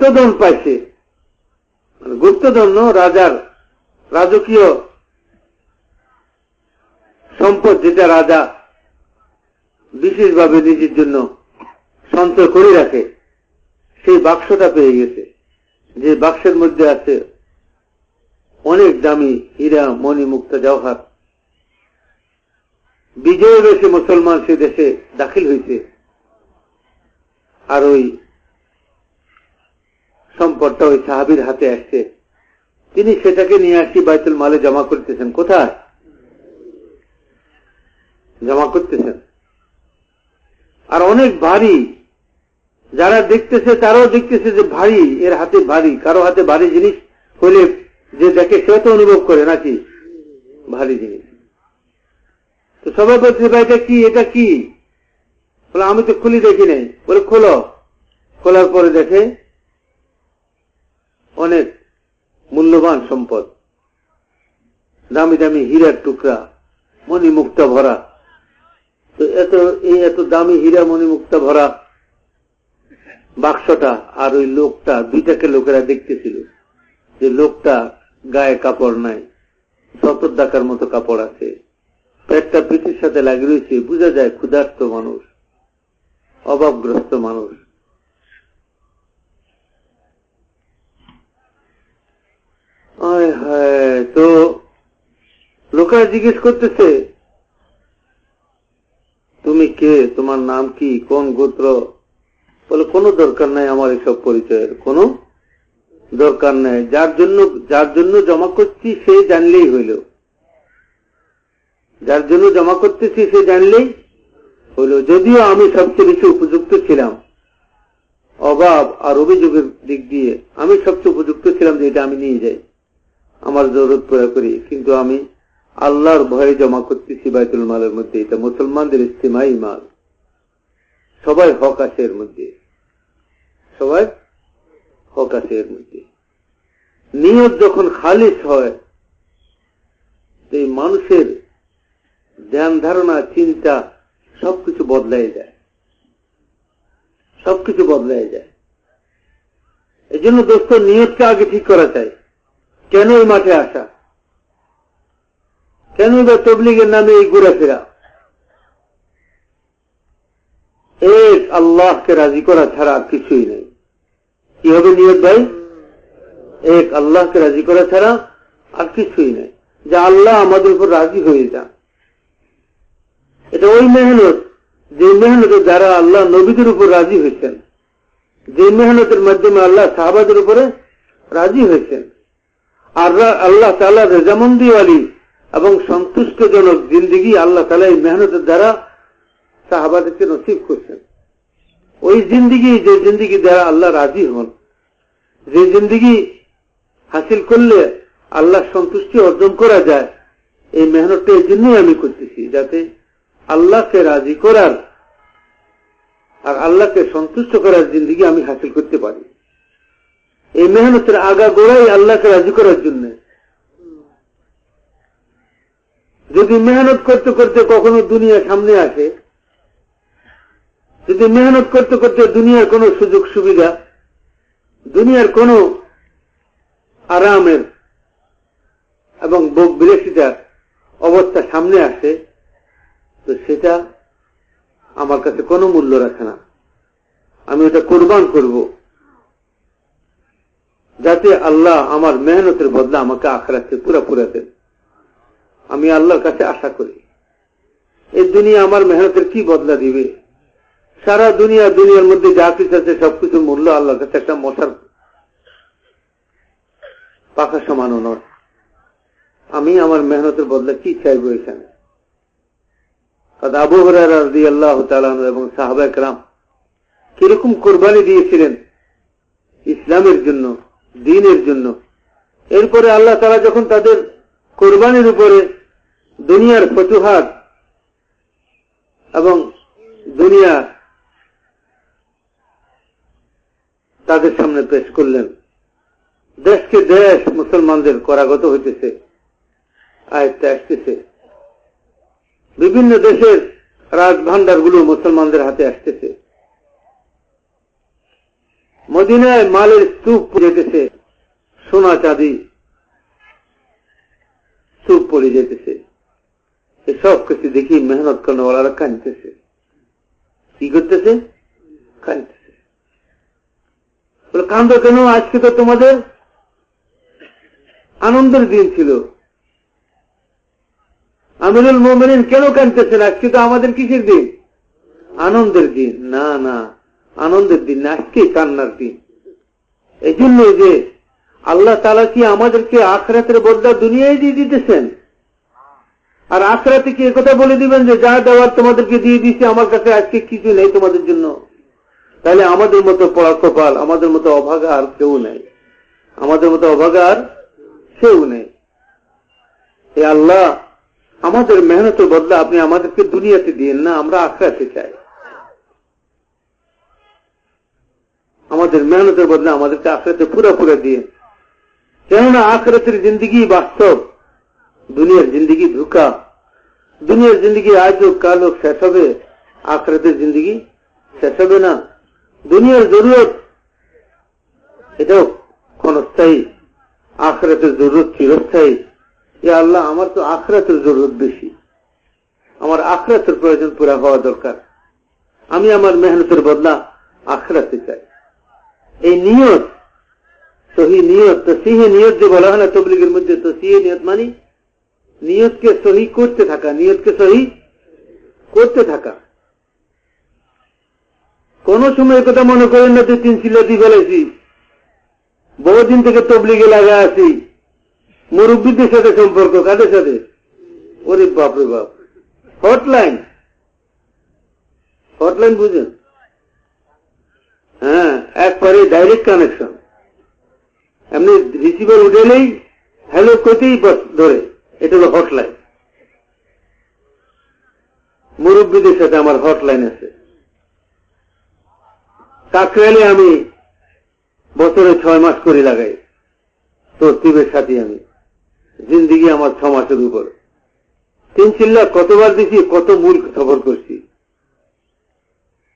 গুপ্তধন পাইছে। মানে গুপ্তধন রাজার রাজকীয় সম্পদ যেটা রাজা বিশেষভাবে নিজের জন্য সঞ্চয় করে রাখে, সেই বাক্সটা পেয়ে গেছে। যে বাক্সের মধ্যে আছে অনেক দামি হীরা, মণি, মুক্তা, জওহার। বিজয় বেশে মুসলমান সে দেশে দাখিল হয়েছে আর ওই সম্পদটা ওই সাহাবির হাতে আসছে। তিনি সেটাকে নিয়ে আসি বাইতুল মালে জমা করতেছেন। কোথায়? জমা করতেছেন। আর অনেক ভারী। যারা দেখতেছে, তারাও দেখতেছে যে ভারী, এর হাতে ভারী। কারও হাতে ভারী জিনিস হলে যে দেখে, সে তো অনুভব করে নাকি? ভারী জিনিস। তো সবাই বলছে, ভাই, এটা কি? এটা কি? বলে, আমি তো খুলি দেখি নাই। বলে, খোলো। খোলার পরে দেখে অনেক মূল্যবান সম্পদ। দামি দামি হীরার টুকরা, মণিমুক্তা ভরা। তো এত, এই এত দামি হীরা, মণিমুক্তা ভরা বাক্সটা আর ওই লোকটা, দুইটাকে লোকেরা দেখতেছিল যে লোকটা গায়ে কাপড় নাই, সতর ডাকার মতো কাপড় আছে। পেটটা পিঠের সাথে লাগিয়ে রয়েছে, বোঝা যায় ক্ষুধার্ত মানুষ, অভাবগ্রস্ত মানুষ আয় হায় তো লোকেরা জিজ্ঞেস করতেছে, তুমি কে? তোমার নাম কি? কোন গোত্র? বলে, কোনো দরকার নাই আমার এসব পরিচয়ের, কোনো দরকার নাই। যার জন্য যার জন্য জমা করছি সে জানলেই হইল। যার জন্য জমা করতেছি সে জানলেই হইল। যদিও আমি সবচেয়ে বেশি উপযুক্ত ছিলাম, অভাব আর অভিযোগের দিক দিয়ে আমি সবচেয়ে উপযুক্ত ছিলাম যে এটা আমি নিয়ে যাই। আমার জরুরত পুরা করি। কিন্তু আমি আল্লাহর ভয়ে জমা করতেছি বাইতুল মালের মধ্যে। এটা মুসলমানদের ইস্তেমাই মাল। সবাই হক আছে এর মধ্যে। সবাই হক আছে এর মধ্যে। নিয়ত যখন খালিস হয় এই মানুষের ধ্যান ধারণা, চিন্তা সবকিছু বদলাই যায়। সবকিছু বদলাই যায়। এই জন্য দোস্ত, নিয়তকে আগে ঠিক করা চাই। কেন এই মাঠে আসা? কেন বা তবলিগের নামে এই ঘুরেফেরা এক আল্লাহকে রাজি করা ছাড়া আর কিছুই নেই। কি হবে নিয়ত ভাই? এক আল্লাহকে রাজি করা ছাড়া আর কিছুই নেই। যে আল্লাহ আমাদের উপর রাজি হয়ে যান। এটা ওই মেহনত, যে মেহনত যারা আল্লাহ নবীদের উপর রাজি হয়েছেন, যে মেহনতের মাধ্যমে আল্লাহ সাহাবাদের উপরে রাজি হয়েছেন। আর আল্লাহ তালা রেজামন্দিওয়ালি এবং সন্তুষ্টজনক জিন্দিগি আল্লাহ তালা এই মেহনতের দ্বারা সাহাবাদেরকে নসিব করছেন। ওই জিন্দিগি, যে জিন্দিগি দ্বারা আল্লাহ রাজি হন, যে জিন্দিগি হাসিল করলে আল্লাহ সন্তুষ্টি অর্জন করা যায়, এই মেহনতটা এই জন্যই আমি করতেছি, যাতে আল্লাহকে রাজি করার আর আল্লাহকে সন্তুষ্ট করার জিন্দিগি আমি হাসিল করতে পারি। এই মেহনতের আগা গোড়াই আল্লাহকে রাজি করার জন্য। যদি মেহনত করতে করতে কখনো দুনিয়া সামনে আসে, যদি মেহনত করতে করতে দুনিয়ার কোন সুযোগ সুবিধা, দুনিয়ার কোন আরামের এবং বোক বিলাসিতার অবস্থা সামনে আসে, তো সেটা আমার কাছে কোনো মূল্য রাখে না। আমি ওটা কোরবান করব। যাতে আল্লাহ আমার মেহনতের বদলা আমাকে আখড়াতে পুরা পুরা দেন। আমি আল্লাহর কাছে আশা করি, এই দুনিয়া আমার মেহনতের কি বদলা দিবে? সারা দুনিয়া, দুনিয়ার মধ্যে যা কিছু আছে সবকিছু মূল্য আল্লাহর কাছে একটা মশার পাখা সমানও নয়। আমি আমার মেহনতের বদলা কি চাইব এখানে? আবু হরারি আল্লাহ এবং সাহাবা একরাম কীরকম কোরবানি দিয়েছিলেন ইসলামের জন্য দিনের জন্য। এরপরে আল্লাহ তারা যখন তাদের কোরবানির উপরে দুনিয়ার ফতুহাত এবং দুনিয়া তাদের সামনে পেশ করলেন, দেশকে দেশ মুসলমানদের করাগত হইতেছে, আয়ত্তে আসতেছে। বিভিন্ন দেশের রাজভান্ডারগুলো মুসলমানদের হাতে আসতেছে। মদিনায় মালের স্তূপ পড়ে যেতেছে, সোনা চাঁদি স্তূপ পড়ে যেতেছে। এসব কিছু দেখি মেহনত করেন ওরা কানতেছে কি করতেছে? কানতেছে বলে, কান্দ কেন? আজকে তো তোমাদের আনন্দের দিন ছিল। আমিরুল মোমিন কেন কানতেছেন আজকে তো আমাদের কিসের দিন? আনন্দের দিন। না না। আনন্দের দিন, না আজকে কান্নার দিন? এই জন্য যে আল্লাহ তালা কি আমাদেরকে আখরাতের বদলা দুনিয়ায় দিয়ে দিতেছেন? আর আখরাতে কি একথা বলে দিবেন যে, যা দেওয়ার তোমাদেরকে দিয়ে দিছে আমার কাছে আজকে কিছু নেই তোমাদের জন্য? তাহলে আমাদের মতো পড়া কপাল আমাদের মতো অভাগা আর কেউ নেই। আমাদের মতো অভাগা আর কেউ নেই। আল্লাহ, আমাদের মেহনতের বদলা আপনি আমাদেরকে দুনিয়াতে দিয়েন না, আমরা আখড়াতে চাই। আমাদের মেহনতের বদলে আমাদেরকে আখড়াতে পুরো পুরো দিয়ে। কেননা আখরাতের জিন্দগি বাস্তব। দুনিয়ার জিন্দগি ধোকা। দুনিয়ার জিন্দগি আজ হোক, কাল হোক, শেষ হবে। আখরাতের জিন্দগি শেষ হবে না। দুনিয়ার জরুরত এটাও ক্ষণস্থায়ী। আখরাতের জরুরত চিরস্থায়ী। এ আল্লাহ, আমার তো আখরাতের জরুরত বেশি। আমার আখরাতের প্রয়োজন পুরা হওয়া দরকার। আমি আমার মেহনতের বদলা আখরাতে চাই। এই নিয়ত, সহি নিয়ত, তো সিহে নিয়ত যে বলা হয় না তবলিগের মধ্যে, তো সিহে নিয়ত মানি নিয়তকে সহি করতে থাকা, নিয়তকে সহি করতে থাকা। কোন সময় কথা মনে করেন না যে তিন সিলাতি ফেলেছি বহুদিন থেকে তবলিগে লাগা আছি। মুরব্বীদের সাথে সম্পর্ক, কাদের সাথে? ওরে বাপরে বাপ। হটলাইন হটলাইন বুঝেন? হ্যাঁ। একবারে ডাইরেক্ট কানেকশন এমনি রিসিভার উঠেলেই হ্যালো কইতেই ধরে। এটা হলো হটলাইন মুরব্বীদের সাথে আমার হটলাইন আছে। কাকরালে আমি বছরে ছয় মাস করে লাগাই। তসতিবের সাথে আমি। জিন্দিগি আমার ছ মাসের উপর। তিন চিল্লা কতবার দিছি কত মূল সফর করছি।